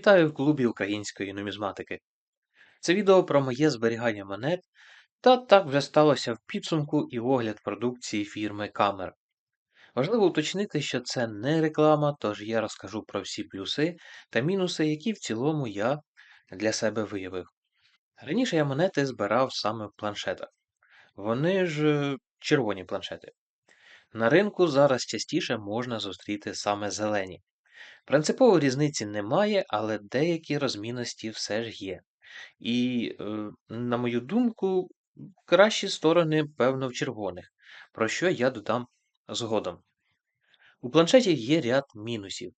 Вітаю в клубі української нумізматики. Це відео про моє зберігання монет, та так вже сталося в підсумку і огляд продукції фірми Камер. Важливо уточнити, що це не реклама, тож я розкажу про всі плюси та мінуси, які в цілому я для себе виявив. Раніше я монети збирав саме в планшетах. Вони ж е, червоні планшети. На ринку зараз частіше можна зустріти саме зелені. Принципової різниці немає, але деякі розмінності все ж є. І, е, на мою думку, кращі сторони, певно, в червоних, про що я додам згодом. У планшеті є ряд мінусів.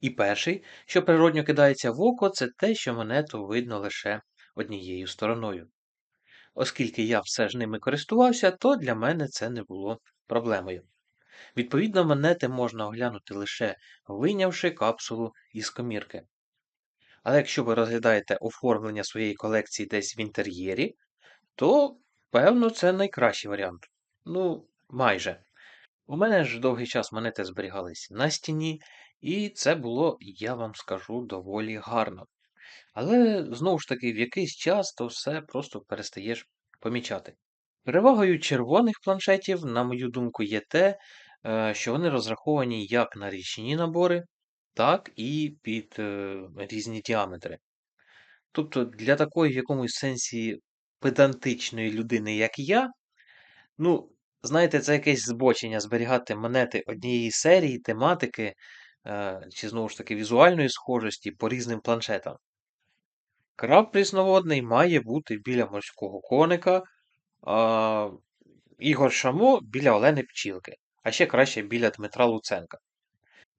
І перший, що природньо кидається в око, це те, що монету видно лише однією стороною. Оскільки я все ж ними користувався, то для мене це не було проблемою. Відповідно, монети можна оглянути лише вийнявши капсулу із комірки. Але якщо ви розглядаєте оформлення своєї колекції десь в інтер'єрі, то, певно, це найкращий варіант. Ну, майже. У мене ж довгий час монети зберігались на стіні, і це було, я вам скажу, доволі гарно. Але знову ж таки, в якийсь час то все просто перестаєш помічати. Перевагою червоних планшетів, на мою думку, є те, що вони розраховані як на річні набори, так і під е, різні діаметри. Тобто для такої в якомусь сенсі педантичної людини, як я, ну, знаєте, це якесь збочення зберігати монети однієї серії, тематики, е, чи знову ж таки візуальної схожості по різним планшетам. Краб прісноводний має бути біля морського коника, а Ігор Шамо біля Олени Пчілки, а ще краще біля Дмитра Луценка.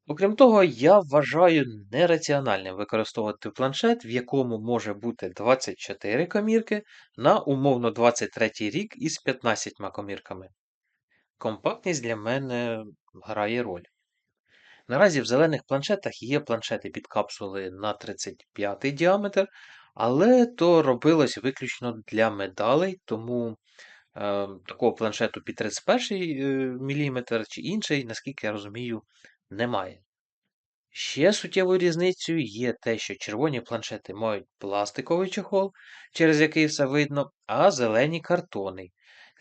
Окрім того, я вважаю нераціональним використовувати планшет, в якому може бути 24 комірки на умовно 23 рік із 15 комірками. Компактність для мене грає роль. Наразі в зелених планшетах є планшети під капсули на 35 діаметр, але то робилось виключно для медалей, тому такого планшету під 31 мм чи інший, наскільки я розумію, немає. Ще суттєвою різницею є те, що червоні планшети мають пластиковий чохол, через який все видно, а зелені картони,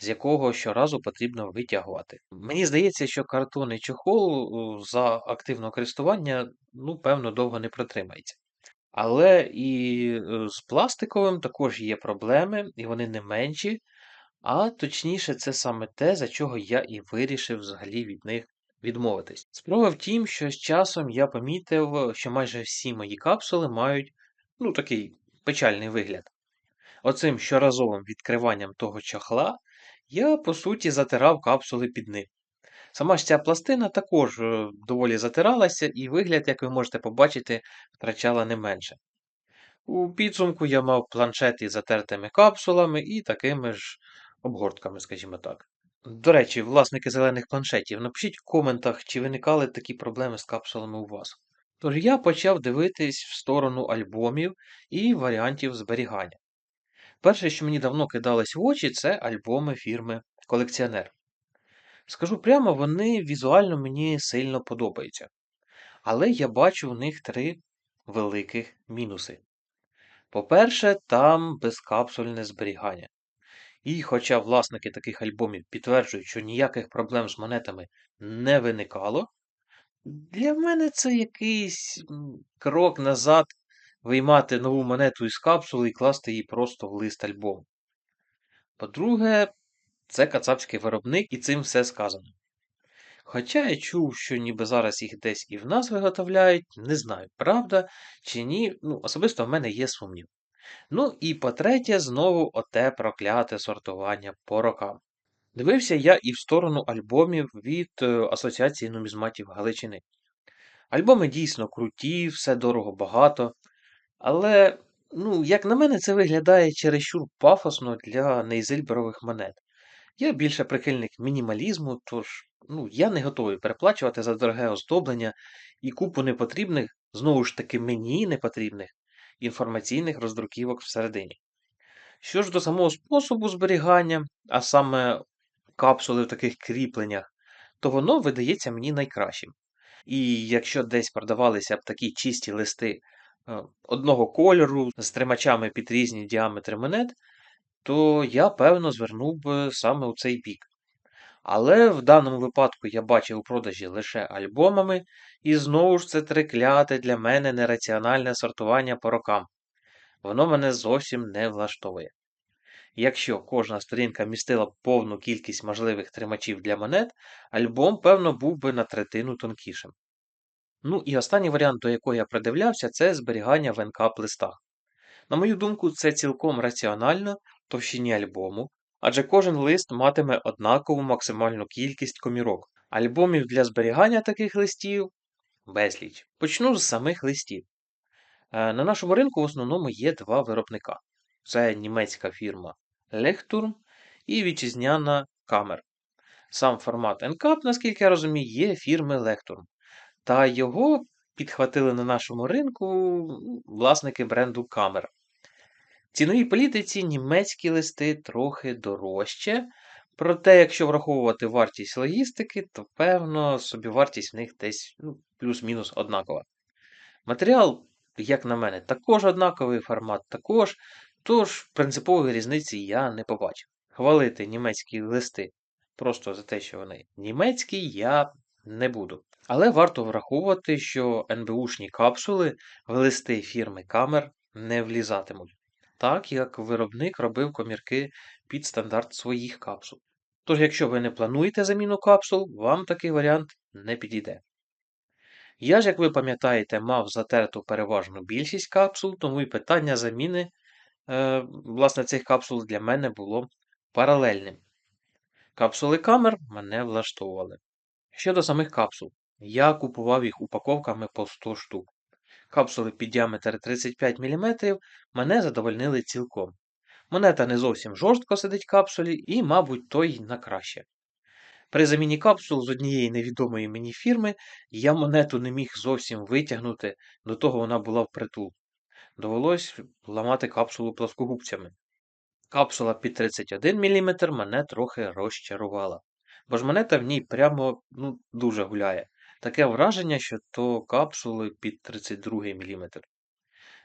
з якого щоразу потрібно витягувати. Мені здається, що картонний чохол за активного користування, ну, певно, довго не протримається. Але і е, з пластиковим також є проблеми, і вони не менші, а точніше, це саме те, за чого я і вирішив взагалі від них відмовитись. Справа в тім, що з часом я помітив, що майже всі мої капсули мають ну, такий печальний вигляд. Оцим щоразовим відкриванням того чохла я, по суті, затирав капсули під ним. Сама ж ця пластина також е, доволі затиралася, і вигляд, як ви можете побачити, втрачала не менше. У підсумку я мав планшети з затертими капсулами і такими ж обгортками, скажімо так. До речі, власники зелених планшетів, напишіть в коментах, чи виникали такі проблеми з капсулами у вас. Тож я почав дивитись в сторону альбомів і варіантів зберігання. Перше, що мені давно кидалось в очі, це альбоми фірми Колекціонер. Скажу прямо, вони візуально мені сильно подобаються. Але я бачу в них три великих мінуси. По-перше, там безкапсульне зберігання. І хоча власники таких альбомів підтверджують, що ніяких проблем з монетами не виникало, для мене це якийсь крок назад виймати нову монету із капсули і класти її просто в лист альбому. По-друге, це кацапський виробник і цим все сказано. Хоча я чув, що ніби зараз їх десь і в нас виготовляють, не знаю, правда чи ні, ну, особисто в мене є сумнів. Ну і по-третє, знову оте прокляте сортування по рокам. Дивився я і в сторону альбомів від е, Асоціації нумізматів Галичини. Альбоми дійсно круті, все дорого багато. Але, ну, як на мене, це виглядає чересчур пафосно для нейзильберових монет. Я більше прихильник мінімалізму, тож ну, я не готовий переплачувати за дороге оздоблення і купу непотрібних, знову ж таки, мені непотрібних інформаційних роздруківок всередині. Що ж до самого способу зберігання, а саме капсули в таких кріпленнях, то воно видається мені найкращим. І якщо десь продавалися б такі чисті листи е, одного кольору з тримачами під різні діаметри монет, то я, певно, звернув би саме у цей бік. Але в даному випадку я бачив у продажі лише альбомами, і знову ж це трикляте для мене нераціональне сортування по рокам. Воно мене зовсім не влаштовує. Якщо кожна сторінка містила повну кількість можливих тримачів для монет, альбом, певно, був би на третину тонкішим. Ну і останній варіант, до якого я придивлявся, це зберігання в НК-листах. На мою думку, це цілком раціонально товщині альбому, адже кожен лист матиме однакову максимальну кількість комірок. Альбомів для зберігання таких листів безліч. Почну з самих листів. Е, На нашому ринку в основному є два виробника: це німецька фірма Lechturm і вітчизняна Камер. Сам формат NCAP, наскільки я розумію, є фірми Lechturm. Та його підхватили на нашому ринку власники бренду Камер. Ціновій політиці німецькі листи трохи дорожче, проте, якщо враховувати вартість логістики, то певно собівартість в них десь ну, плюс-мінус однакова. Матеріал, як на мене, також однаковий, формат також, тож принципової різниці я не побачив. Хвалити німецькі листи просто за те, що вони німецькі, я не буду. Але варто враховувати, що НБУшні капсули в листи фірми Камер не влізатимуть, так як виробник робив комірки під стандарт своїх капсул. Тож, якщо ви не плануєте заміну капсул, вам такий варіант не підійде. Я ж, як ви пам'ятаєте, мав затерту переважну більшість капсул, тому і питання заміни е, власне, цих капсул для мене було паралельним. Капсули камер мене влаштовували. Щодо самих капсул, я купував їх упаковками по 100 штук. Капсули під діаметр 35 мм мене задовольнили цілком. Монета не зовсім жорстко сидить в капсулі і, мабуть, той на краще. При заміні капсул з однієї невідомої мені фірми я монету не міг зовсім витягнути, до того вона була впритул. Довелось ламати капсулу плоскогубцями. Капсула під 31 мм мене трохи розчарувала, бо ж монета в ній прямо ну, дуже гуляє. Таке враження, що то капсули під 32 мм.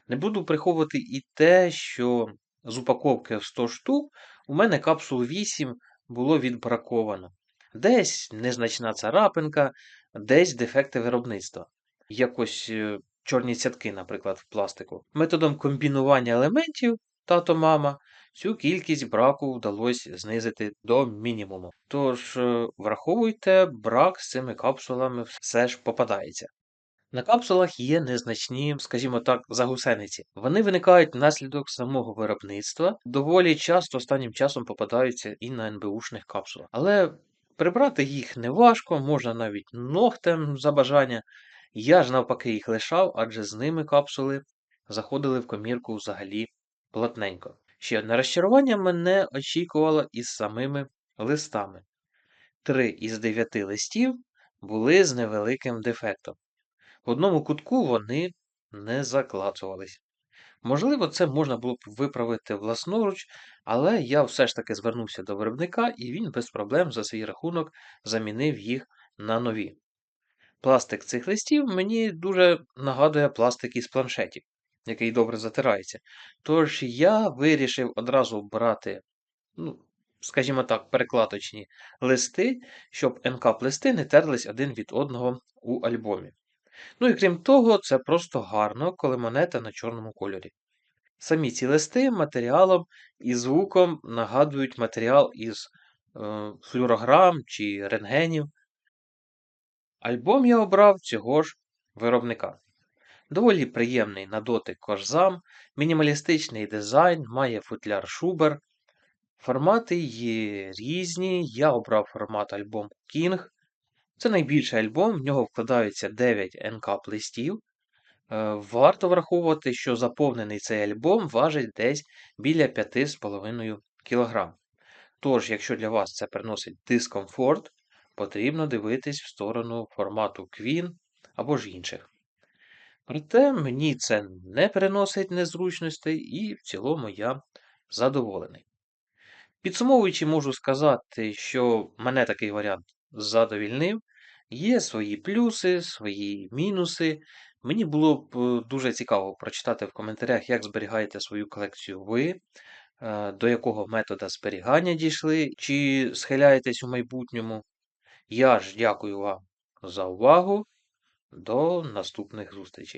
Не буду приховувати і те, що з упаковки в 100 штук у мене капсул 8 було відбраковано. Десь незначна царапинка, десь дефекти виробництва. Якось е, чорні цятки, наприклад, в пластику. Методом комбінування елементів тато мама цю кількість браку вдалося знизити до мінімуму. Тож, е, враховуйте, брак з цими капсулами все ж попадається. На капсулах є незначні, скажімо так, загусениці. Вони виникають внаслідок самого виробництва, доволі часто останнім часом попадаються і на НБУшних капсулах. Але прибрати їх не важко, можна навіть ногтем за бажання. Я ж навпаки їх лишав, адже з ними капсули заходили в комірку взагалі плотненько. Ще одне розчарування мене очікувало із самими листами. Три із дев'яти листів були з невеликим дефектом. В одному кутку вони не заклацувались. Можливо, це можна було б виправити власноруч, але я все ж таки звернувся до виробника, і він без проблем за свій рахунок замінив їх на нові. Пластик цих листів мені дуже нагадує пластик із планшетів, який добре затирається. Тож я вирішив одразу брати, ну, скажімо так, перекладочні листи, щоб НК-листи не терлись один від одного у альбомі. Ну і крім того, це просто гарно, коли монета на чорному кольорі. Самі ці листи матеріалом і звуком нагадують матеріал із е, флюорограм чи рентгенів. Альбом я обрав цього ж виробника. Доволі приємний на дотик кожзам, мінімалістичний дизайн, має футляр Шубер. Формати є різні. Я обрав формат альбом King. Це найбільший альбом, в нього вкладаються 9 НК листів. Е, Варто враховувати, що заповнений цей альбом важить десь біля 5,5 кг. Тож, якщо для вас це приносить дискомфорт, потрібно дивитись в сторону формату Queen або ж інших. Проте мені це не приносить незручностей і в цілому я задоволений. Підсумовуючи, можу сказати, що мене такий варіант задовільнив. Є свої плюси, свої мінуси. Мені було б е, дуже цікаво прочитати в коментарях, як зберігаєте свою колекцію ви, е, до якого метода зберігання дійшли, чи схиляєтесь у майбутньому. Я ж дякую вам за увагу. До наступних зустрічей.